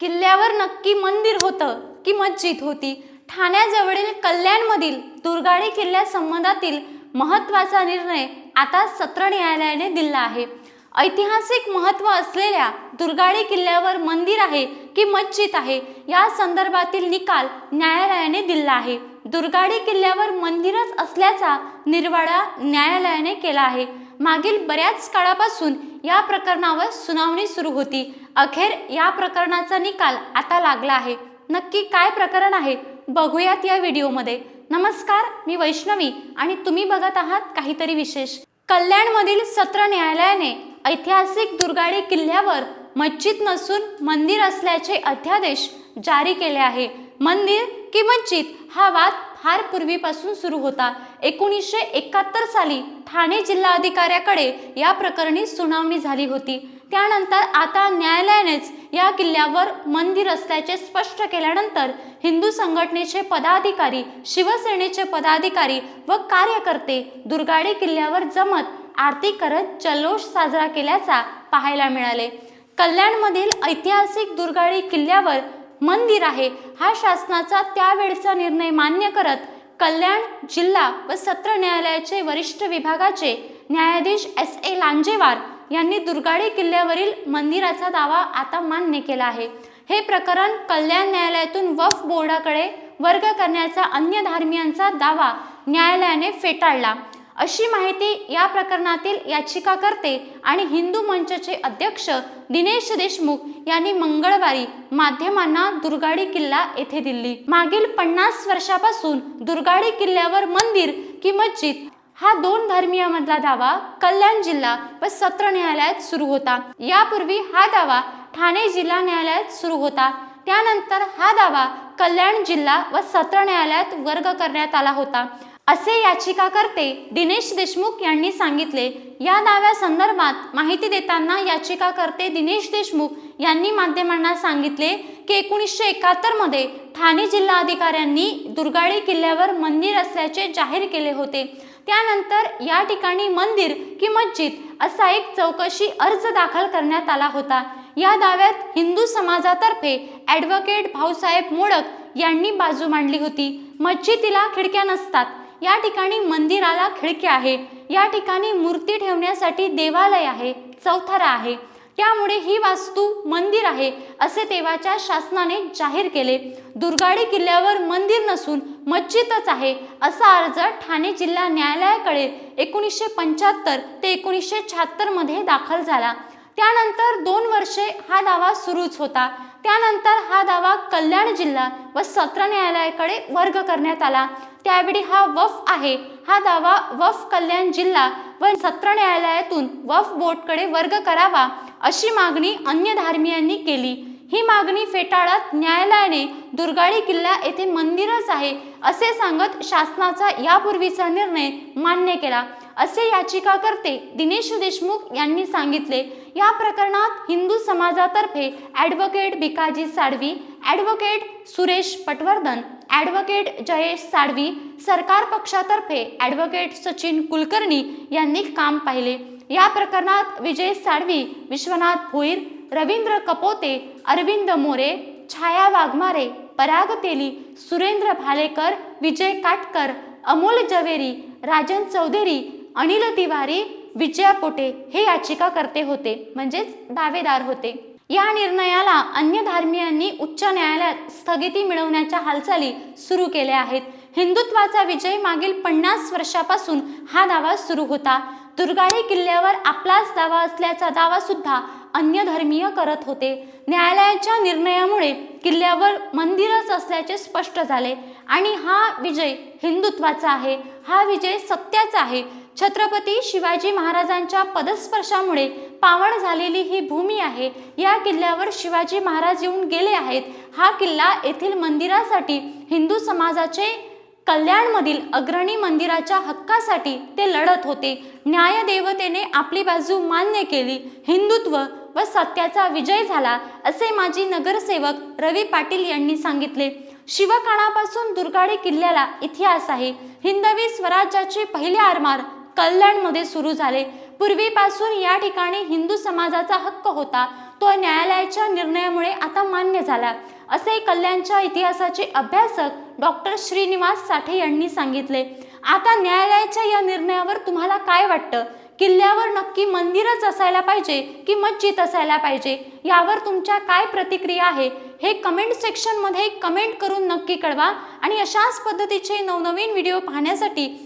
किल्ल्यावर नक्की मंदिर होतं की मस्जिद होती. ठाण्याजवळील कल्याणमधील दुर्गाडी किल्ल्यासंबंधातील महत्त्वाचा निर्णय आता सत्र न्यायालयाने दिला आहे. ऐतिहासिक महत्त्व असलेल्या दुर्गाडी किल्ल्यावर मंदिर आहे की मस्जिद आहे या संदर्भातील निकाल न्यायालयाने दिला आहे. दुर्गाडी किल्ल्यावर मंदिरच असल्याचा निर्वाळा न्यायालयाने केला आहे. मागील बऱ्याच काळापासून या प्रकरणावर सुनावणी सुरू होती. अखेर या प्रकरणाचा निकाल आता लागला आहे. नक्की काय प्रकरण आहे? बघूयात या व्हिडिओमध्ये. नमस्कार मी वैष्णवी आणि तुम्ही बघत आहात काहीतरी विशेष. कल्याणमधील सत्र न्यायालयाने ऐतिहासिक दुर्गाडी किल्ल्यावर मस्जिद नसून मंदिर असल्याचे अध्यादेश जारी केले आहे. मंदिर की मस्जिद हा वाद फार पूर्वीपासून सुरू होता. एकोणीसशे एकाहत्तर साली ठाणे जिल्हा अधिकाऱ्याकडे या प्रकरणी सुनावणी झाली होती. त्यानंतर आता न्यायालयानेच या किल्ल्यावर मंदिर असल्याचे स्पष्ट केल्यानंतर हिंदू संघटनेचे पदाधिकारी शिवसेनेचे पदाधिकारी व कार्यकर्ते दुर्गाडे किल्ल्यावर जमत आरती करत जल्लोष साजरा केल्याचा पाहायला मिळाले. कल्याणमधील ऐतिहासिक दुर्गाडी किल्ल्यावर मंदिर आहे. हा शासनाचा त्यावेळचा निर्णय मान्य करत कल्याण जिल्हा व सत्र न्यायालयाचे वरिष्ठ विभागाचे न्यायाधीश एस ए लांजेवार यांनी दुर्गाडे किल्ल्यावरील मंदिराचा दावा आता मान्य केला आहे. हे प्रकरण कल्याण न्यायालयातून वफ बोर्डाकडे वर्ग करण्याचा अन्य धार्मियांचा दावा न्यायालयाने फेटाळला. अशी माहिती या प्रकरणातील याचिकाकर्ते आणि हिंदू मंचचे अध्यक्ष दिनेश देशमुख यांनी मंगळवारी माध्यमांना दुर्गाडी किल्ला येथे दिली मागील पन्नास वर्षापासून दुर्गाडी किल्ल्यावर मंदिर की मस्जिद हा दोन धर्मीयामधला दावा कल्याण जिल्हा व सत्र न्यायालयात सुरू होता. यापूर्वी हा दावा ठाणे जिल्हा न्यायालयात सुरू होता. त्यानंतर हा दावा कल्याण जिल्हा व सत्र न्यायालयात वर्ग करण्यात आला होता. असे याचिकाकर्ते दिनेश देशमुख यांनी सांगितले. या दाव्यासंदर्भात माहिती देताना याचिकाकर्ते दिनेश देशमुख यांनी माध्यमांना सांगितले की एकोणीसशे एकाहत्तरमध्ये ठाणे जिल्हाधिकाऱ्यांनी दुर्गाळी किल्ल्यावर मंदिर असल्याचे जाहीर केले होते. त्यानंतर या ठिकाणी मंदिर की मस्जिद असा एक चौकशी अर्ज दाखल करण्यात आला होता. या दाव्यात हिंदू समाजातर्फे ॲडव्होकेट भाऊसाहेब मोडक यांनी बाजू मांडली होती. मस्जिदीला खिडक्या नसतात. या ठिकाणी मंदिराला खिडकी आहे. या ठिकाणी मूर्ती ठेवण्यासाठी देवालय आहे चौथरा आहे. त्यामुळे ही वास्तू मंदिर आहे असे तेव्हाच्या शासनाने जाहीर केले. दुर्गाडी किल्ल्यावर मंदिर नसून मस्जिदच आहे असा अर्ज ठाणे जिल्हा न्यायालयाकडे एकोणीसशे पंच्याहत्तर ते एकोणीसशे शहात्तरमध्ये दाखल झाला. त्यानंतर दोन वर्षे हा दावा सुरूच होता. त्यानंतर हा दावा कल्याण जिल्हा व सत्र न्यायालयाकडे वर्ग करण्यात आला. त्यावेळी हा वफ आहे. हा दावा वफ कल्याण जिल्हा व सत्र न्यायालयातून वफ बोर्डकडे वर्ग करावा अशी मागणी अन्य धार्मियांनी केली. ही मागणी फेटाळत न्यायालयाने दुर्गाडी किल्ला येथे मंदिरच आहे असे सांगत शासनाचा यापूर्वीचा निर्णय मान्य केला. असे याचिकाकर्ते दिनेश देशमुख यांनी सांगितले या प्रकरणात हिंदू समाजातर्फे advocate Bhikaji Sadvi advocate Suresh Patwardhan advocate Jayesh Sadvi सरकार पक्षातर्फे ॲडव्होकेट सचिन कुलकर्णी यांनी काम पाहिले. या प्रकरणात विजय साडवी विश्वनाथ भोईर रवींद्र कपोते अरविंद मोरे छाया वाघमारे पराग तेली सुरेंद्र भालेकर विजय काटकर अमोल जवेरी राजन चौधरी अनिल तिवारी विजया पोटे हे याचिकाकर्ते होते म्हणजेच दावेदार होते. या निर्णयाला अन्य धार्मियांनी उच्च न्यायालयात स्थगिती मिळवण्याच्या हालचाली सुरू केल्या आहेत. हिंदुत्वाचा विजय मागील पन्नास वर्षापासून हा दावा सुरू होता. दुर्गाडी किल्ल्यावर आपलाच दावा असल्याचा दावा सुद्धा अन्य धर्मीय करत होते. न्यायालयाच्या निर्णयामुळे किल्ल्यावर मंदिरच असल्याचे स्पष्ट झाले. आणि हा विजय हिंदुत्वाचा आहे. हा विजय सत्याचा आहे. छत्रपती शिवाजी महाराजांच्या पदस्पर्शामुळे पावन झालेली ही भूमी आहे. या किल्ल्यावर शिवाजी महाराज येऊन गेले आहेत. हा किल्ला येथील मंदिरासाठी हिंदू समाजाचे कल्याणमधील अग्रणी मंदिराच्या हक्कासाठी ते लढत होते. न्यायदेवतेने आपली बाजू मान्य केली. हिंदुत्व व सत्याचा विजय झाला असे माजी नगरसेवक रवी पाटील यांनी सांगितले. शिवकाळापासून दुर्गाडी किल्ल्याला इतिहास आहे. हिंदवी स्वराज्याचे पहिले आरमार कल्याणमध्ये सुरू झाले. पूर्वीपासून या ठिकाणी हिंदू समाजाचा हक्क होता. तो न्यायालयाच्या निर्णयामुळे आता मान्य झाला. असे कल्याणच्या इतिहासाचे अभ्यासक डॉक्टर श्रीनिवास साठे यांनी सांगितले. आता न्यायालयाच्या या निर्णयावर तुम्हाला काय वाटतं? किल्ल्यावर नक्की मंदिरच असायला पाहिजे की मस्जिद असायला पाहिजे? यावर तुमच्या काय प्रतिक्रिया आहे? हे कमेंट सेक्शनमध्ये कमेंट करून नक्की कळवा. आणि अशाच पद्धतीचे नवनवीन व्हिडिओ पाहण्यासाठी